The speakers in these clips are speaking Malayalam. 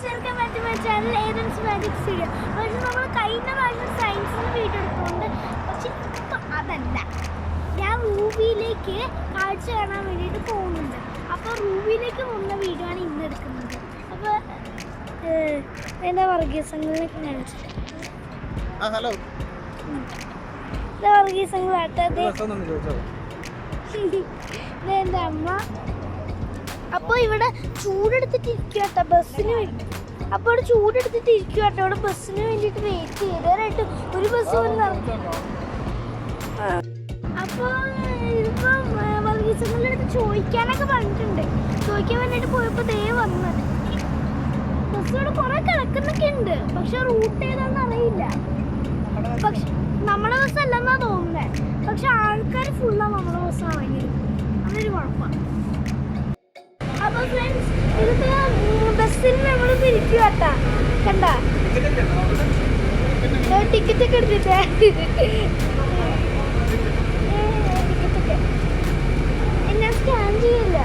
ഫ്രണ്ട്സ് പറ്റുന്ന ചാനൽ ഏതൻസ് മാജിക് സ്റ്റുഡിയോ പക്ഷെ നമ്മൾ കഴിഞ്ഞ പ്രാവശ്യം സയൻസിന് വീഡിയോ എടുത്തുകൊണ്ട് പക്ഷെ അതല്ല. ഞാൻ റൂബിയിലേക്ക് കാഴ്ച കാണാൻ വേണ്ടിയിട്ട് പോകുന്നുണ്ട്. അപ്പോൾ റൂബിയിലേക്ക് പോകുന്ന വീഡിയോ ആണ് ഇന്ന് എടുക്കുന്നത്. അപ്പോൾ എന്റെ വർഗീസങ്ങളിലേക്ക് കാണിച്ചത് ആ ഹലോ വർഗീസങ്ങളാട്ടെ എന്റെ അമ്മ? അപ്പോൾ ഇവിടെ ചൂടെടുത്തിട്ട് ഇരിക്കട്ടെ കേട്ടോ ബസ്സിന് വേണ്ടി അപ്പോൾ അവിടെ ചൂടെടുത്തിട്ട് ഇരിക്കുക കേട്ടോ. ഇവിടെ ബസ്സിന് വേണ്ടിയിട്ട് വെയിറ്റ് ചെയ്തവരായിട്ട് ഒരു ബസ് വന്ന് അപ്പോൾ ഇതിപ്പം വർഗീസങ്ങളുടെ അടുത്ത് ചോദിക്കാനൊക്കെ പറഞ്ഞിട്ടുണ്ട്. ചോദിക്കാൻ വേണ്ടിയിട്ട് പോയപ്പോൾ ദേ വന്നത്. ബസ് ഇവിടെ കുറേ കിടക്കുന്നൊക്കെ ഉണ്ട്. പക്ഷെ റൂട്ട് ഏതാണെന്ന് അറിയില്ല. പക്ഷെ നമ്മുടെ ബസ് അല്ലെന്നാ തോന്നുന്നത് പക്ഷെ ആൾക്കാർ ഫുള്ളാണ് നമ്മുടെ ബസ്സാണ് വാങ്ങിയത് അതൊരു കുഴപ്പമാണ്. അപ്പൊ ഫ്രണ്ട്സ് ഇതിപ്പോ ബസ്സിൽ നമ്മൾ കേട്ടാ കണ്ട? ടിക്കറ്റ് ഒക്കെ എടുത്തിട്ടേ? ഞാൻ സ്കാൻ ചെയ്യില്ല.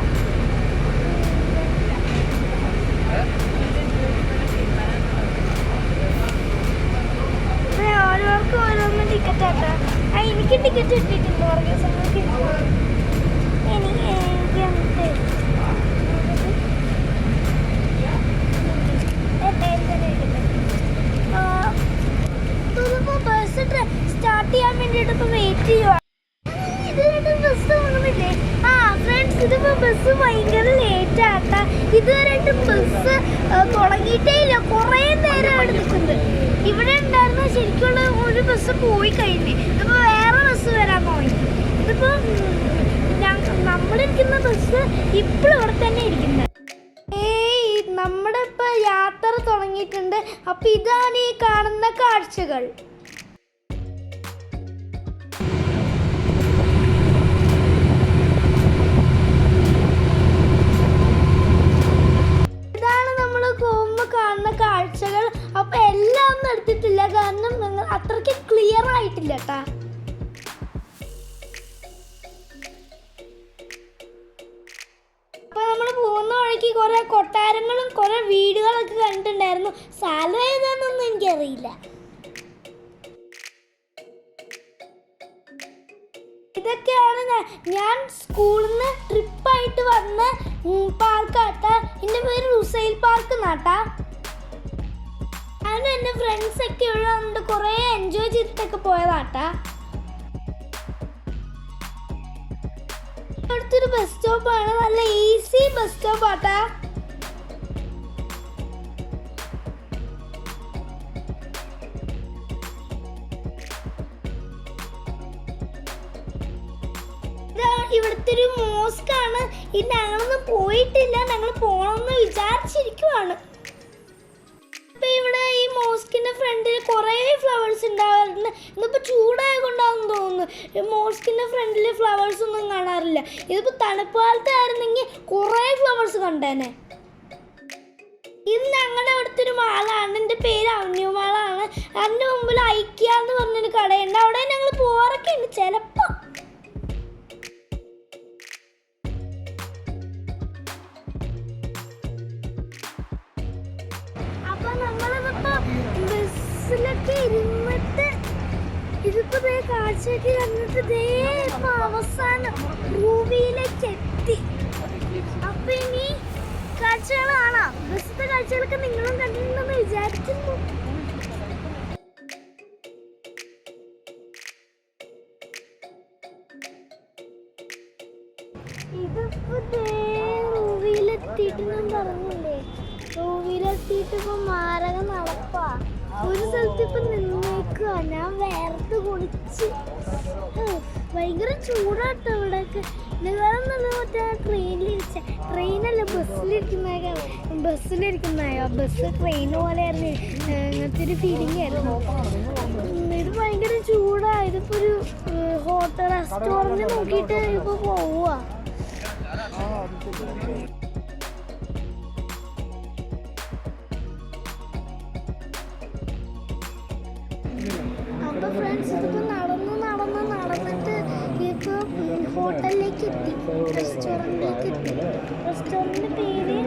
ഓരോർക്ക് ഓരോന്ന് ടിക്കറ്റ് ആട്ടാ. ആ എനിക്ക് ടിക്കറ്റ് കിട്ടിയിട്ടുണ്ട് സമയത്ത് എനിക്ക് എനിക്ക് ചെയ്യാൻ വേണ്ടിയിട്ട് ഇപ്പൊ വെയിറ്റ് ചെയ്യുവാ. ഇതുവരെ ബസ് തോന്നുന്നില്ലേ ആ ഫ്രണ്ട്സ് ഇതിപ്പോ ബസ് ഭയങ്കര ലേറ്റ് ആട്ടാ ഇതുവരെയായിട്ട് ബസ് തുടങ്ങിയിട്ടേ ഇല്ല. കുറേ നേരം അവിടെ നിൽക്കുന്നത് ഇവിടെ ഉണ്ടായിരുന്ന ശരിക്കുള്ള ഒരു ബസ് പോയി കഴിഞ്ഞ്. ഇതിപ്പോ വേറെ ബസ് വരാൻ തുടങ്ങി ഇതിപ്പോ നമ്മളിരിക്കുന്ന ബസ് ഇപ്പോഴും ഇവിടെ തന്നെ ഇരിക്കുന്നത് ഏയ് നമ്മുടെ ഇപ്പൊ യാത്ര തുടങ്ങിയിട്ടുണ്ട്. അപ്പൊ ഇതാണ് ഈ കാണുന്ന കാഴ്ചകൾ. ആയിട്ടില്ല കേട്ടാ വഴിക്ക് കുറെ കൊട്ടാരങ്ങളും കുറേ വീടുകളൊക്കെ കണ്ടിട്ടുണ്ടായിരുന്നു. സ്ഥലം ഏതാണെന്നൊന്നും എനിക്കറിയില്ല. ഇതൊക്കെയാണ് ഞാൻ സ്കൂളിൽ നിന്ന് ട്രിപ്പായിട്ട് വന്ന് പാർക്കാട്ടാ. എന്റെ പേര് റുസൈൽ പാർക്ക് നാട്ടാ ഞാനും എന്റെ ഫ്രണ്ട്സ് ഒക്കെ ഉള്ളതുകൊണ്ട് കുറേ എൻജോയ് ചെയ്തിട്ടൊക്കെ പോയതാട്ടാ. അടുത്തൊരു ബസ് സ്റ്റോപ്പാണ് നല്ല ഈസി ബസ് സ്റ്റോപ്പ് ആട്ടാ. ഇതാ ഇവിടുത്തെ ഒരു മോസ്ക് ആണ്. ഇത് ഞങ്ങളൊന്നും പോയിട്ടില്ല. ഞങ്ങൾ പോണമെന്ന് വിചാരിച്ചിരിക്കുവാണ്. ഇപ്പൊ ഇവിടെ ഈ മോസ്കിന്റെ ഫ്രണ്ടിൽ കുറേ ഫ്ലവേഴ്സ് ഉണ്ടാവാറുണ്ട് ഇന്നിപ്പോ ചൂടായ തോന്നുന്നു. ഈ മോസ്കിന്റെ ഫ്രണ്ടിൽ ഫ്ലവേഴ്സ് ഒന്നും കാണാറില്ല. ഇതിപ്പോ തണുപ്പ് കാലത്തായിരുന്നെങ്കിൽ കുറേ ഫ്ലവേഴ്സ് കണ്ടേനെ. ഇത് ഞങ്ങളുടെ അവിടുത്തെ ഒരു മാളാണ്. എന്റെ പേര് അവന്യൂ മാളാണ് അതിന്റെ മുമ്പിൽ ഐക്യ എന്ന് പറഞ്ഞൊരു കടയുണ്ട്. അവിടെ ഞങ്ങൾ പോകാറൊക്കെ ഉണ്ട് ചിലപ്പോൾ ബസ്സിലൊക്കെ ഇരുന്നിട്ട് ഇതിപ്പോ ദേ കാഴ്ചയൊക്കെ കണ്ടിട്ട് ദേ ഇപ്പൊ അവസാനം ഭൂമിയിലേക്ക് എത്തി. അപ്പൊ ഇനി കാഴ്ചകൾ കാണാം. കാഴ്ചകളൊക്കെ നിങ്ങളും കണ്ടിട്ടുണ്ടെന്ന് വിചാരിക്കുന്നു. ഇതിപ്പോ പറഞ്ഞില്ലേ? റൂബിയിലെത്തിയിട്ട് ഇപ്പൊ മാരക നടപ്പാ. ഒരു സ്ഥലത്ത് ഇപ്പൊ നിന്നേക്കുക ഞാൻ വേർത്ത് കുളിച്ച്. ഭയങ്കര ചൂടാട്ടോ ഇവിടെയൊക്കെ നിങ്ങളെന്നത് മറ്റേ ട്രെയിനല്ല ബസ്സിലിരിക്കുന്ന ബസ്സിലിരിക്കുന്നതായോ ബസ് ട്രെയിൻ പോലെയായിരുന്നു. അങ്ങനത്തെ ഒരു ഫീലിംഗ് ആയിരുന്നു. ഇത് ഭയങ്കര ചൂടാ. ഇതിപ്പോ ഒരു ഹോട്ടൽ റെസ്റ്റോറന്റ് നോക്കിയിട്ട് ഇപ്പൊ പോവുക അപ്പൊ ഫ്രണ്ട്സ് ഇതിപ്പോ നടന്നു നടന്നു നടന്നിട്ട് ഇപ്പൊ ഹോട്ടലിലേക്ക് എത്തി റെസ്റ്റോറന്റിലേക്ക് എത്തി. റെസ്റ്റോറന്റിന്റെ പേര്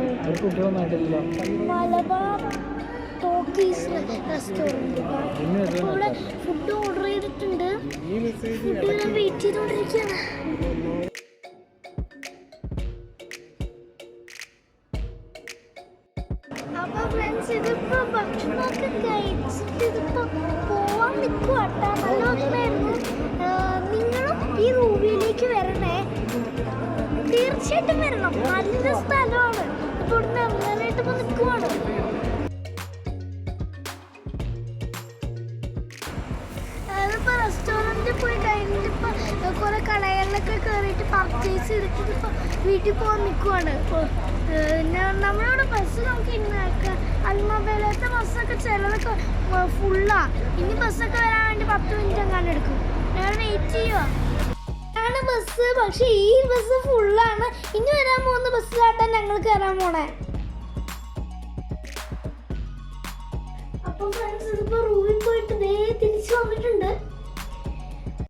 മലബാർ ടോക്കീസ് റെസ്റ്റോറന്റ് അപ്പോൾ ഇവിടെ ഫുഡ് ഓർഡർ ചെയ്തിട്ടുണ്ട്. ഫുഡ് ഞാൻ വെയിറ്റ് ചെയ്തുകൊണ്ടിരിക്കുകയാണ് അപ്പൊ ഫ്രണ്ട്സ് ഇതിപ്പോ ഭക്ഷണമൊക്കെ കഴിച്ചിട്ട് ഇതിപ്പോ പോവാൻ നിൽക്കുക നല്ല ആഹ് നിങ്ങളും ഈ റൂമിലേക്ക് വരണേ തീർച്ചയായിട്ടും വരണം നല്ല സ്ഥലമാണ് ഇപ്പൊ ഇവിടുന്ന് ഇറങ്ങാനായിട്ട് ഇപ്പൊ നിൽക്കുവാണ് റെസ്റ്റോറന്റിൽ പോയി കഴിഞ്ഞിട്ട് ഇപ്പൊ കുറെ കടകളിലൊക്കെ കയറിയിട്ട് പർച്ചേസ് ചെയ്തിട്ട് ഇപ്പോൾ വീട്ടിൽ പോകാൻ നിൽക്കുവാണ് ഇപ്പോൾ നമ്മളിവിടെ ബസ് ബസ്സൊക്കെ ചിലതൊക്കെ ഫുള്ളാ ഇനി ബസ്സൊക്കെ വരാൻ വേണ്ടി പത്ത് മിനിറ്റ് എങ്ങാനും എടുക്കും. ഞങ്ങൾ വെയിറ്റ് ചെയ്യുക ആണ് ബസ് പക്ഷെ ഈ ബസ് ഫുള്ളാണ് ഇനി വരാൻ പോകുന്ന കാട്ടാൻ ഞങ്ങൾ കയറാൻ പോണേ. അപ്പം ഫ്രണ്ട്സ് ഇതിപ്പോ റൂമിൽ പോയിട്ട് ദേ തിരിച്ചു വന്നിട്ടുണ്ട്.